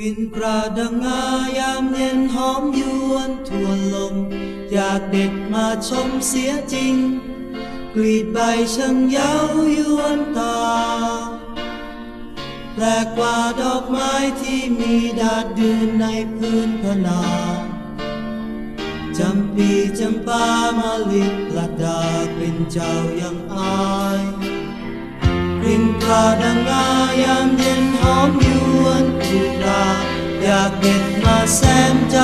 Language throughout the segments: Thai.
กลิ่นกระดังงายามเย็นหอมยวนทวนลม อยากเด็ดมาชมเสียจริง กลีดใบช่างเย้ายวนตา แปลกว่าดอกไม้ที่มีดาดดืนในพื้นพนาจำปีจำปามาลิกลัดดากลิ่นเจ้ายังอาย กลิ่นกลาดังงายามเย็นหอม ยวนอุราอยากเด็ดมาแซมใจ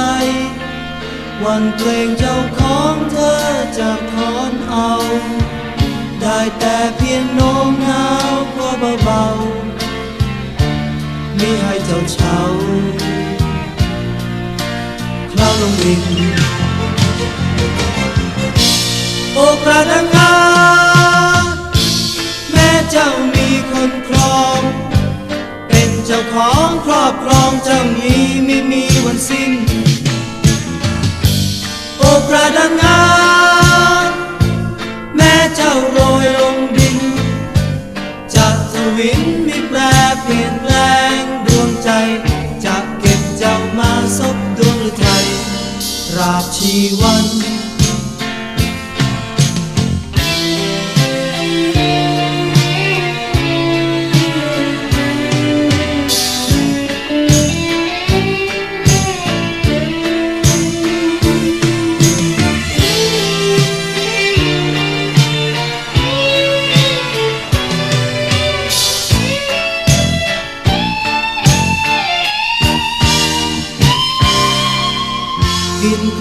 วันเพลงเจ้าของเธอจะถอนเอา ได้แต่เพียงโน้มน้าวก็เบาๆไม่ให้เจ้าเฉาคลาวลงดินโอกระดัง แม้เจ้าโรยลงดินจะทวินไม่แปลเปลี่ยนแปลงดวงใจจะเก็บเจ้ามาซบดวงฤทัยราบชีวัน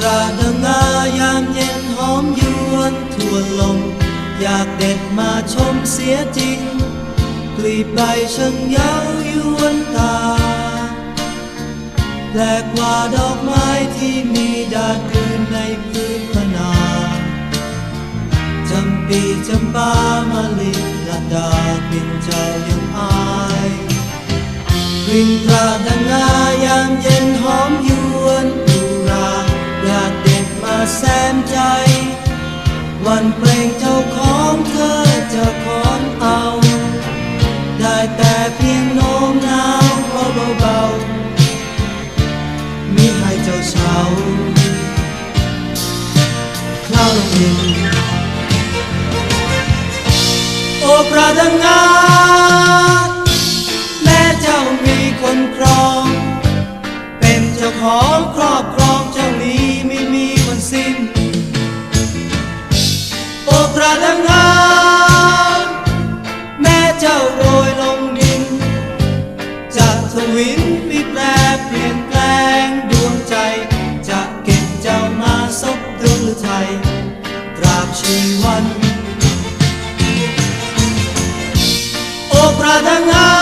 ระดังงายามเย็นหอมยวนทวนลม อยากเด็ดมาชมเสียจริงกลีบใบช่างเย้ายวนตา แปลกกว่าดอกไม้ที่มีดาดคืนในพื้นพนาจำปีจำปามะลิลัดดากลิ่นเจ้ายังอายกลิ่นกระดังงายามเย็นหอมย แซมใจ วันเพลงเจ้าของเธอจะขอนเอา ได้แต่เพียงโน้มน้าวเบาๆมิให้เจ้าเฉาคลาวลงดินโอกระดังงาแม้เจ้ามีคนครอง เป็นเจ้าของครอบครอง เจ้าโรยลงดิน จะทวินไม่แปรเปลี่ยนแปลงดวงใจ จะเก็บเจ้ามาซบดวงไทยตราบชีวัน โอปราดังงา